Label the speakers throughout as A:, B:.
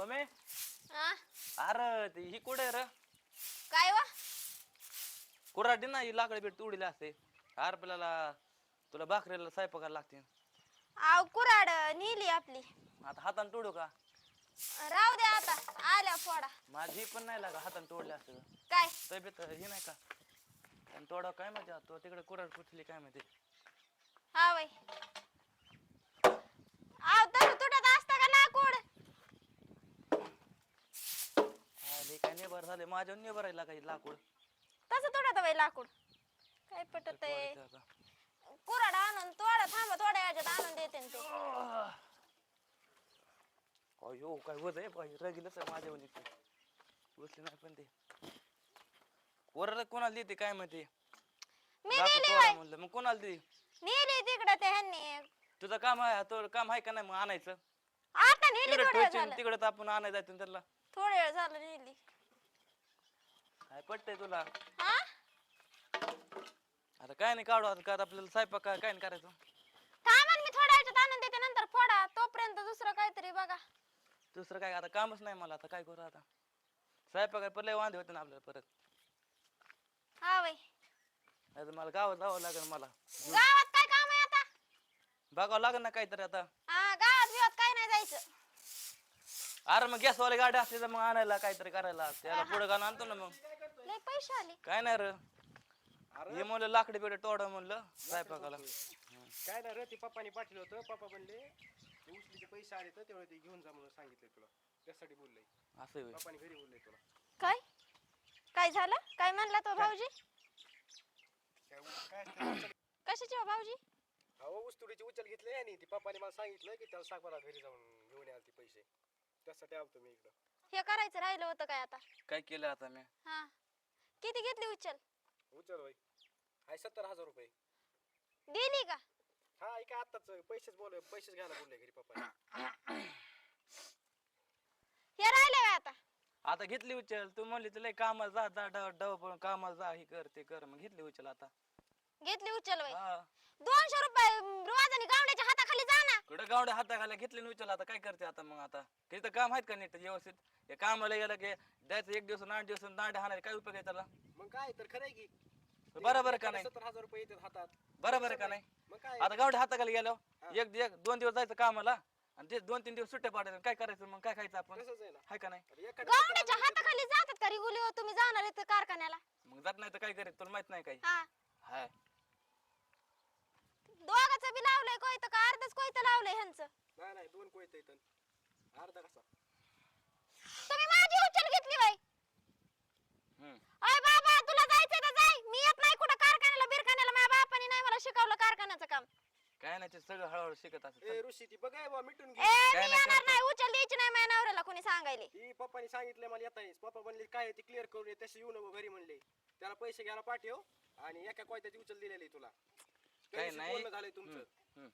A: ओमे
B: हा?
A: अरे ते ही कुठे र?
B: काय वा?
A: कुराडी ना ही लाकडी भेट तुडीला असते. अरे आपल्याला तुला भाकरीला स्वयंपाकाला लागते.
B: आव कुराड नेली आपली.
A: आता हाताने तोडू का?
B: राहू दे आता आल्या फोडा.
A: माझी पण नाही लागा हाताने तोडले असते
B: काय?
A: तब्येत ही नाही का? आणि तोडा काय मजा तो तिकडे कुराड कुठली काय माहिती?
B: हा वय आव तर तुटत असता का लाकूड
A: नेबर झाले माझ्या आहे काही लाकूड.
B: तसं तुटत वय लाकूड. काय पटत आहे. कुराड आणून थोडा थांबा थोड्या याच्यात आणून देते न ते.
A: अयो काय होत आहे बाई? रगीलच आहे माझ्या वली बसले नाही पण ते. कोणाला देते काय माहिती?
B: मी
A: लाकूड
B: नेली
A: तोडा
B: वय
A: म्हणलं मग कोणाला दे
B: नेली तिकडं ते ह्यांनी.
A: तुझं काम आहे तो काम आहे का नाही मग आणायचं?
B: आता नेली
A: तिकडे
B: थोडं वेळ
A: ठेवायची
B: झालं.
A: तिकडे तर आपण आणायला जायचं त्याला.
B: थोडा वेळ झालं नेली.
A: काय पटतंय तुला.
B: हा?
A: आता काय नाही काढू आता आपल्याला स्वयंपाक काय काय नाही करायचं.
B: थांबा न मी थोड्या याच्यात आणून देते नंतर फोडा. तोपर्यंत दुसरं काहीतरी बघा.
A: दुसरं काय आता कामच नाही मला आता काय करू आता. स्वयंपाक परत लय वांदे होते ना आपल्याला परत.
B: हा
A: नाही मला गावात जावं लागेल मला.
B: गावात काय काम आहे आता?
A: बघावं लागेल ना काहीतरी आता.
B: हा गावात बिवात काय नाही जायचं.
A: अरे मग गॅसवाले गाडी असली तर मग आणायला काहीतरी करायला. त्याला पुढे घालून आणतो ना मग.
B: लय पैसे आले.
A: काय नाही रे. हे म्हणलं लाकडी बिडे तोडा म्हणलं स्वयंपाकाला.
C: काय नाही रे ते पप्पानी पाठवलं होतं. पप्पा म्हणले ते उचलीचे पैसे आले तर तेवढे ते घेऊन जा म्हणून सांगितले तुला. त्यासाठी बोलले
A: असं होय.
C: पप्पानी घरी बोलले तुला.
B: काय? काय झालं? काय म्हणला तो भाऊजी?
C: काय उ- काय असतं? उचल-
B: कशाची हो भाऊजी?
C: अहो उस्तुडीची उचल घेतली आणि ती पप्पानी मला सांगितलं की त्याला सांग मला घरी जाऊन घेऊन याल ते पैसे. त्यासाठी आलतो मी इकडं.
B: हे करायचं राहिलं होतं काय आता?
A: काय केलं आता मी?
B: हा. किती घेतली उचल?
C: उचल बाई. आहे सत्तर हजार रुपये.
B: दिली का?
C: हा ऐका आत्ताच पैसेच बोल पैसेच घ्यायला बोलले घरी पप्पानी
B: हे राहिले व्हय आता.
A: आता घेतली उचल. तू म्हणली तुला कामाला जा जा डव डव पळून कामाला जा हे कर ते कर. मग घेतली उचल आता.
B: घेतली उचल वय
A: हा.
B: दोनशे रुपये
A: कुठं गावड्या हाताखाली घेतली आणि उचल आता काय करते आता मग आता? किती काम आहेत का नीट व्यवस्थित? हे कामाला गेलं की द्यायचं एक दिवस आठ दिवस दांडे हाणारे काय उपयोग आहे त्याला?
C: मग काय तर खरं आहे की.
A: बरोबर का नाही?
C: सत्तर हजार रुपये येतात हातात.
A: बरोबर आहे का नाही?
C: मग काय?
A: आता गावड्या हाताखाली गेलो एक एक दोन दिवस जायचं कामाला आणि ते दोन तीन दिवस सुट्ट्या पाडायचं. काय करायचं मग? काय खायचं आपण?
C: तसंच आहे ना.
A: हाय का नाही?
C: अरे एखाद्या
B: गावड्याच्या हाताखाली जातात का रिगुली हो तुम्ही जाणार कारखान्याला?
A: मग जात नाही तर काय करेल तुला माहीत नाही काही.
B: हा.
A: हाय.
B: दोघाचं बी लावलंय कोयतं का? अर्धच कोयतं लावलंय ह्यांचं.
C: नाही नाही दोन कोयत येतात अर्धा कसा?
B: तुम्ही माझी उचल घेतली बाई. अय बाबा तुला जायचंय तर जाय. मी येत नाही कुठं कारखान्याला बिरखान्याला. माझ्या बापाने नाही मला शिकवलं कारखान्याचं काम.
A: काय नाही ते सगळं हळूहळू शिकत असत
C: ए ऋषी ती बघाय बा मिटून
B: ए
C: घे
B: मी
A: नाही
B: येणार
A: करतो.
B: नाही. उचल द्यायची नाही माझ्या नवऱ्याला कोणी सांगायले.
C: ती पप्पानी सांगितलं मला येता येईल पप्पा म्हणले काय आहे ते क्लिअर करून ये तसे येऊ नको घरी म्हणले. त्याला पैसे घ्यायला पाठव आणि एका कोयत्याची उचल दिलेली तुला.
A: काय नाही.
C: बोलणं झालंय तुमचं.
A: हम्म.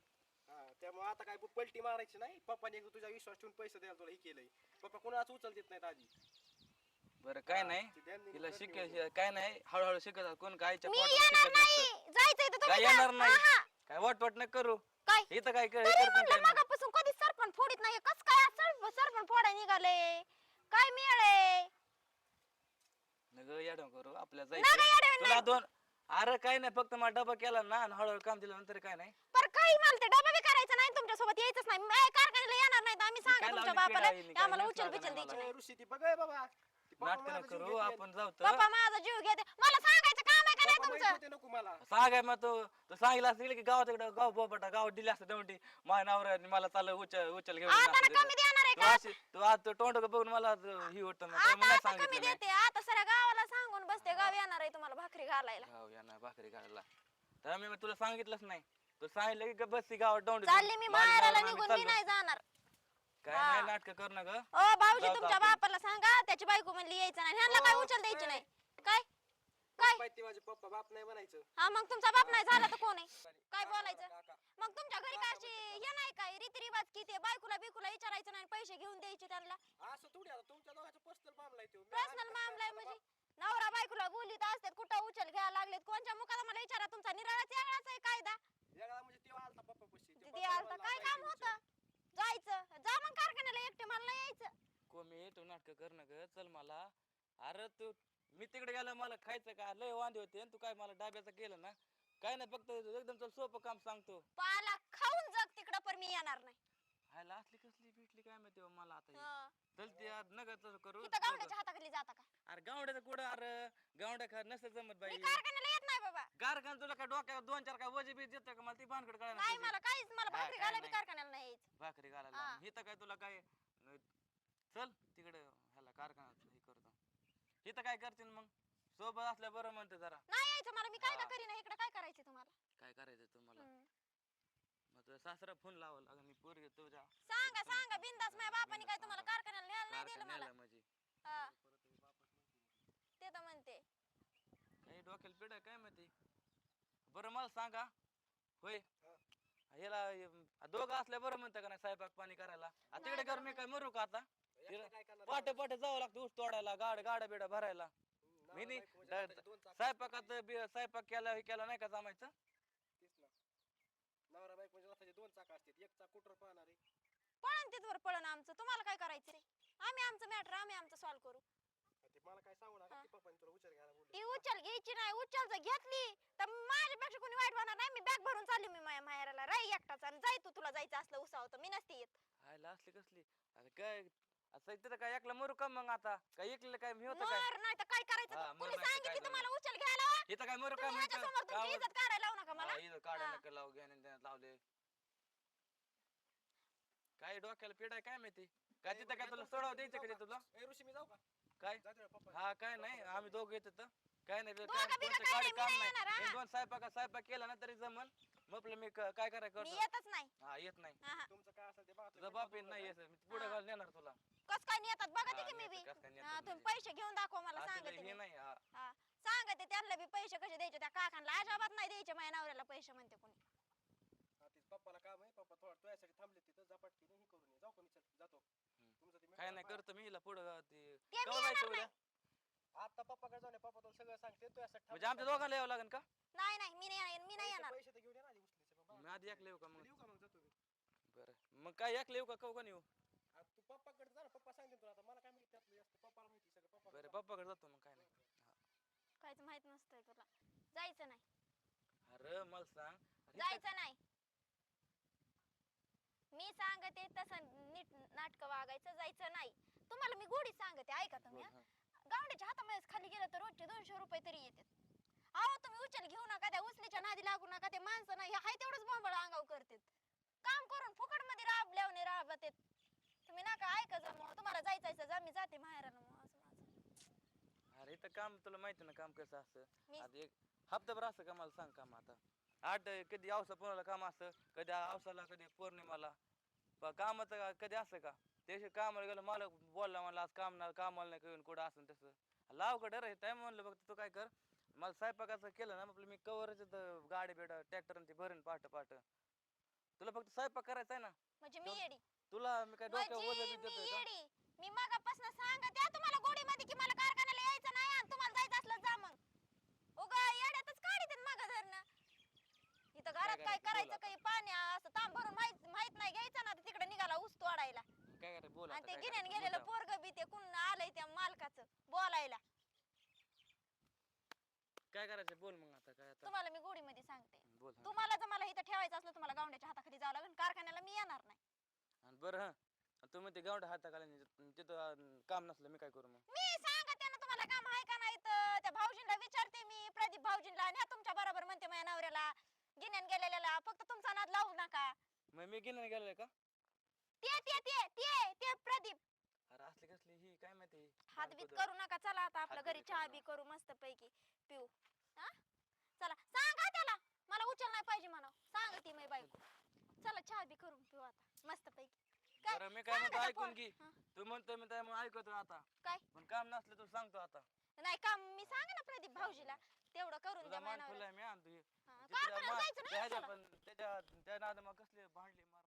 C: हा त्यामुळे आता काय पलटी मारायची नाही. पप्पाने एकदा तुझा विश्वास ठेवून पैसे द्यायला तुला हे केलंय. पप्पा कोणाच उचल देत नाहीत आधी.
A: बरं काय नाही.
C: ते
A: तिला
C: कर
A: शिकेल काय नाही हळूहळू शिकत. कोण
B: मी
A: पोटात
B: येणार
A: शिकत
B: नाही.
A: नसतं.
B: जायचंय तर
A: काय
B: तुम्ही जा.
A: येणार नाही. काय वाट वाट नाही करू.
B: काय?
A: इथं काय कर
B: तरी
A: करतो
B: म्हणलं
A: काय नाही.
B: मगापासून कधी सरपण फोडीत नाही कस काय आज सरपण फोडाय निघाले? काय मिळाले
A: नग येडं करू. आपल्या जायचं
B: येडं
A: तुला
B: नाही.
A: दोन अरे काय नाही फक्त मला डबा केला ना आणि हळूहळू काम दिलं नंतर काय नाही.
B: पर काही मला ते डबा बी करायचा नाही तुमच्यासोबत यायचंच नाही. मी कारखान्याला येणार नाही तर आम्ही
A: काय
B: सांगा तुमच्या
A: लावली
B: बापाला की आम्हाला उचल बिचल द्यायची. नाही.
C: ऋषी ती बघाय बाबा. ती पप्पा
A: नाटक
C: माझा जीव
A: करू
C: घेते.
A: आपण जाऊ
B: पप्पा माझा जीव घेते. मला सांगायचं काम आहे का नाही
C: पप्पा माहीत
B: तुमचं?
C: होते नको मला.
A: सांगाय मग तू. तू सांगितलं असतं की गावात इकडं गाव बोबटा गावात दिली असतं माझ्या नावर मला चाललं उचल उचल घेऊन
B: आता ना. कमी आहे
A: तू
B: का
A: अशी तू आज तू तोंड बघून मला ही होत
B: आता
A: मला
B: आता कमी
A: सांगितलं नाही
B: देते आता सगळ्या गावाला सांगून बसते गाव येणार आहे तुम्हाला भाकरी घालायला.
A: गाव या ना भाकरी घालायला. तर मी तुला सांगितलंच नाही. तू सांगितलं की बस ती गावात डोंड
B: चालली मी माहेराला निघून मी नाही जाणार.
A: काय नाही नाटक कर ना ग.
B: ओ भाऊजी
A: जाऊ
B: तुमच्या. बापाला सांगा त्याची बायको म्हणली यायचं नाही ह्यांना काय उचल द्यायची नाही. काय काय
C: माहीत ते माझे पप्पा बाप नाही म्हणायचं.
B: हा मग तुमचा बाप नाही झाला तर कोण आहे? काय बोलायचं. मग तुमच्या घरी काय अशी हे नाही काय? रीतिरिवाज किती बायकोला बिकुला विचारायचं नाही पैसे घेऊन द्यायचे त्यांना?
C: असं थोडी आता तुमच्या दोघांचा पर्सनल मामला आहे तो. मी
B: पर्सनल
C: आणि
B: मामला आहे म्हणजे? नवरा बायकोला बोलीत असतात कुठं उचल घ्यायला लागलेत? कोणच्या मुखाला मला विचारा तुमचा निराळाच वेगळाच आहे कायदा.
C: वेगळा म्हणजे तेव्हा आलता पप्पा पशी.
B: तिथे आलता काय काम होतं? जायचं. जा मग कारखान्याला एकटे मला नाही यायचं.
A: लय तू नाटक कर ना ग. चल मला. अरे तू मी तिकडे गेला मला खायचं का? लय वांदे होते आणि तू काय मला डाब्याचं केलं ना? काय नाही फक्त एकदम तुला सोपं काम सांगतो.
B: पाला खाऊन जग तिकडं पण मी येणार नाही.
A: हायला असली कसली भेटली काय माहिती मला आता ही.
B: हं.
A: चल ते यार नका तसं करू.
B: गावड्याच्या हाताखाली जाता का?
A: अरे गावड्याचं कुठं? अरे गावड्या खा नसतं जमत
B: मी
A: बाई
B: कारखान्याला येत नाही बाबा.
A: गारखान तुला काय डोक्यात दोन चार काय वजे बी देतं का? मला ती भानगड
B: नाही मला काहीच मला
A: हा,
B: भाकरी
A: काय
B: घाला बी
A: नाही.
B: कारखान्याला नाही यायचं.
A: भाकरी घालायला
B: हा.
A: इथं काय तुला काय अं, चल तिकडे ह्याला कारखान्यात हे करतो. इथं काय करतील मग? सोबत असल्या बरं म्हणते जरा.
B: नाही यायचं मला मी काय का
A: हा.
B: करीना इकडे काय करायचं तुम्हाला?
A: काय करायचं तुम्हाला. मग तुझ्या सासरा फोन लावा लागेल मी पोरगे तुझ्या.
B: सांगा सांगा बिंदास माझ्या बापाने काय तुम्हाला कारखान्याला न्यायला नाही दिलं मला?
A: कारखान्याला म्हणजे.
B: हा. ते तर म्हणते.
A: काही डोक्याला पिढ काय माहिती? बरं मला सांगा. होय. याला अं, दोघं असल्या बरं म्हणतं का नाही स्वयंपाक पाणी करायला? आ, तिकडे कर मी काय मरू का आता? पाटे पाटे जावं लागतं ऊस तोडायला गाड गाड्या बिड्या भरायला. मी नाही. स्वयंपाकात बी- स्वयंपाक केला हे केला नाही का जमायचं?
C: तेच ना. नवरा बायको म्हणजे रथाचे दोन चाक असतात. एक चाक कुठं पाहणार आहे?
B: पळण तिथवर पळण आमचं. तुम्हाला काय करायचं रे? आम्ही आमचं मॅटर आम्ही आमचं सॉल्व्ह करू.
C: ते मला काय सांगू नका. की पप्पाने तुला उचल घ्यायला बोलले.
B: ती उचल घ्यायची नाही उचल जर घेतली तर माझ्यापेक्षा कोणी वाईट होणार नाही. मी बॅग भरून चालली मी माझ्या माहेराला. राही एकटाच आणि जाय तू तुला जायचं असलं उसाव तर मी नसते येत.
A: आयला असली कसली? अरे काय असं तिथं काय एकला मरू का मग आता? काय एकलं काय? मी होतं काय?
B: मर नाही तर काय
A: हा,
B: करायचं?
A: मर
B: कुणी
A: नाही तर काय
B: सांगितलं
A: झालं?
B: तुम्हाला उचल घ्यायला?
A: इथं काय मरू का
B: तुम्ही
A: म्हणतं?
B: ह्याच्या समोर तुमची
A: गावात-
B: इज्जत काढायला लावू नका मला.
A: इथं काढायला
B: हा.
A: नका लावू घेण्या देण्यात लावले. काय डोक्याला पिढाय काय माहिती? काय तिथं काय तुला सोडाव द्यायचं का ते तुला?
C: ए ऋषी मी जाऊ का?
A: काय?
C: जाते पप्पा.
A: हा काय नाही आम्ही दोघं येतो तर. काय नाही
B: दोघं
A: काय
B: बिघं
A: कोणतं
B: काय
A: गाडी
B: नाही, मी
A: काम
B: नाही येणार, हा.
A: दोन स्वयंपाक स्वयंपाक केला ना तरी जमल. मग आपलं मी क- काय करायला
B: मी
A: करतो?
B: येतच नाही.
A: हा येत नाही.
B: हा, हा.
C: तुमचं काय असेल ते बघा
A: तुझा बाप येत नाही येत मी पुढे
B: हा.
A: घाल नेणार तुला.
B: कस काय नेतात? बघा
A: हा,
B: की मी बी.
A: नेतात, कसं काय नेतात
B: हा, तुम्ही
A: म्हणजे.
B: पैसे घेऊन दाखवा मला
A: असं
B: सांगते
A: हे
B: मी.
A: नाही हा.
B: हा सांगते त्यांना बी पैसे कसे द्यायचे? त्या काकांना अजाबात नाही द्यायचे माझ्या नवऱ्याला पैसे म्हणते कोणी.
C: हा, ते पप्पाला काम आहे. पप्पा थोडा तुझ्यासाठी थांबले तिथं. झपाटकीने हे करून ये. जाऊ चल जातो.
A: हम्म.
C: तुमचं ते
A: काय नाही. करतो मी हिला पुढं. ते
B: ते मी
A: केव्हा जायचं
B: येणार
A: उद्या
B: नाही.
C: आता पप्पाकडे जाऊन ये, पप्पा तुला सगळं सांगते. तुझ्यासाठी
A: म्हणजे आमच्या दोघांना यावं लागेल का?
B: नाही नाही मी नाही मी नाही येणार.
C: पैसे तर घेऊन ये ना आधी. उचलीचे बाबा.
A: मी आधी एकलं येऊ का मग?
C: येऊ का मग? जातो मी.
A: बरं. मग काय एकलं येऊ का? कऊ का येऊ
C: आ, तू पप्पाकडे जा ना. पप्पा सांगते तुला आता. मला काय माहिती त्यातलं जास्त. पप्पाला माहिती सगळं. पप्पा
A: बरं पप्पाकडे जातो मग. काय नाही. हा.
B: काहीच माहीत नसतंय तुला. जायचं नाही.
A: अरे मला सांग. अरे
B: जायचं नाही. मी सांगते तसं नीट नाटक वागायचं जायचं नाही. तुम्हाला मी गोडी सांगते ऐका तुम्ही
A: बोल,
B: हा.
A: हा.
B: गावड्याच्या हातामध्येच खाली गेलं तर रोजचे दोनशे रुपये तरी येतात. अहो तुम्ही उचल घेऊ नका त्या उचलीच्या नादी लागू नका ते माणसं नाही हाय तेवढंच बोंबळ अंगाव करतात काम करून फुकटमध्ये राबल्यावने राबत तुम्ही नका ऐका जा मग तुम्हाला जायचं जा मी जाते माहेराला मग असं माझं
A: अरे इथं काम तुला माहिती ना काम कसं असतं?
B: मी-
A: आता एक हप्ताभर असं का मला सांग काम आता? आठ कधी आवसा पुण्याला काम असतं कधी आवसाला कधी पौर्णिमाला. प- कामाचं का- कधी असं का? त्याशी कामाला गेलं मला बोलला मला आज काम ना कामाला नाही करून कुठं असं तसं. लाव का डर टाइम म्हणलं बघ तू काय कर. मला स्वयंपाकाचं केलं ना आपलं मी कवरच गाडी बेडा ट्रॅक्टर ते भरेन पाट पाट तुला फक्त स्वयंपाक करायचा आहे ना?
B: म्हणजे मी येडी
A: तुला मी काय डोक्यावर
B: म्हणजे
A: वजन
B: मी
A: देतोय का?
B: येडी मी मगापासून सांगते हा तुम्हाला गोडीमध्ये की मला कारखान्याला यायचं नाही आणि तुम्हाला जायचं असलं जा मग उगा येड्यातच काढीत माग धरणं इथं घरात काय
A: करायचं? बोल
B: करायचं
A: आता.
B: काही पाणी असं तांब भरून माहीत माहीत नाही घ्यायचं ना तर तिकडे निघाला ऊस तोडायला
A: काय करायचं बोल
B: आणि
A: आता
B: ते
A: काय
B: गिन्यान
A: करायचं?
B: गेलेलं
A: बोल
B: पोरग बी ते कुण आलंय त्या मालकाचं बोलायला
A: आता. काय करायचं बोल मग आता काय आता.
B: तुम्हाला मी गोडीमध्ये सांगते.
A: बोल हा.
B: तुम्हाला जर मला इथं ठेवायचं असलं तुम्हाला गावड्याच्या हाताखाली जावं लागेल कारखान्याला मी येणार नाही.
A: आणि बरं हा. तुम्ही ते गावडा हाताखाली तिथं अं, काम नसलं मी काय करू मग?
B: मी सांगते ना तुम्हाला काम आहे का नाही तर त्या भाऊजींना विचारते मी प्रदीप भाऊजींना. तुमच्या बरोबर म्हणते माझ्या नवऱ्याला गिन्यान गेलेल्याला. फक्त तुमचा नाद लावू नका.
A: मग मी गिन्यान गेलोय का?
B: ते ते ते ते ते प्रदीप.
A: अरे असली कसली ही काय माहिती?
B: हात बीत
A: बारकोदर.
B: करू नका. चला आता आपल्या
A: हात
B: घरी चहा बी. करू मस्त पैकी पिऊ. मला उचल नाही पाहिजे म्हणा सांगते मी बायको. चला चहा बी करून पिऊ आता मस्त पैकी
A: बरं मी काय म्हणतो ऐकून
B: हा,
A: तू म्हणतो मी त्यामुळे ऐकतो आता.
B: काय?
A: पण काम नसलं तू सांगतो आता.
B: नाही काम मी सांगा ना प्रदीप भाऊजीला. तेवढं करून द्या
A: मान
B: नवऱ्याला.
A: मी आणतो हे. तिकडं मा-. पण त्याच्या त्या नाद मग कसले भांडले मार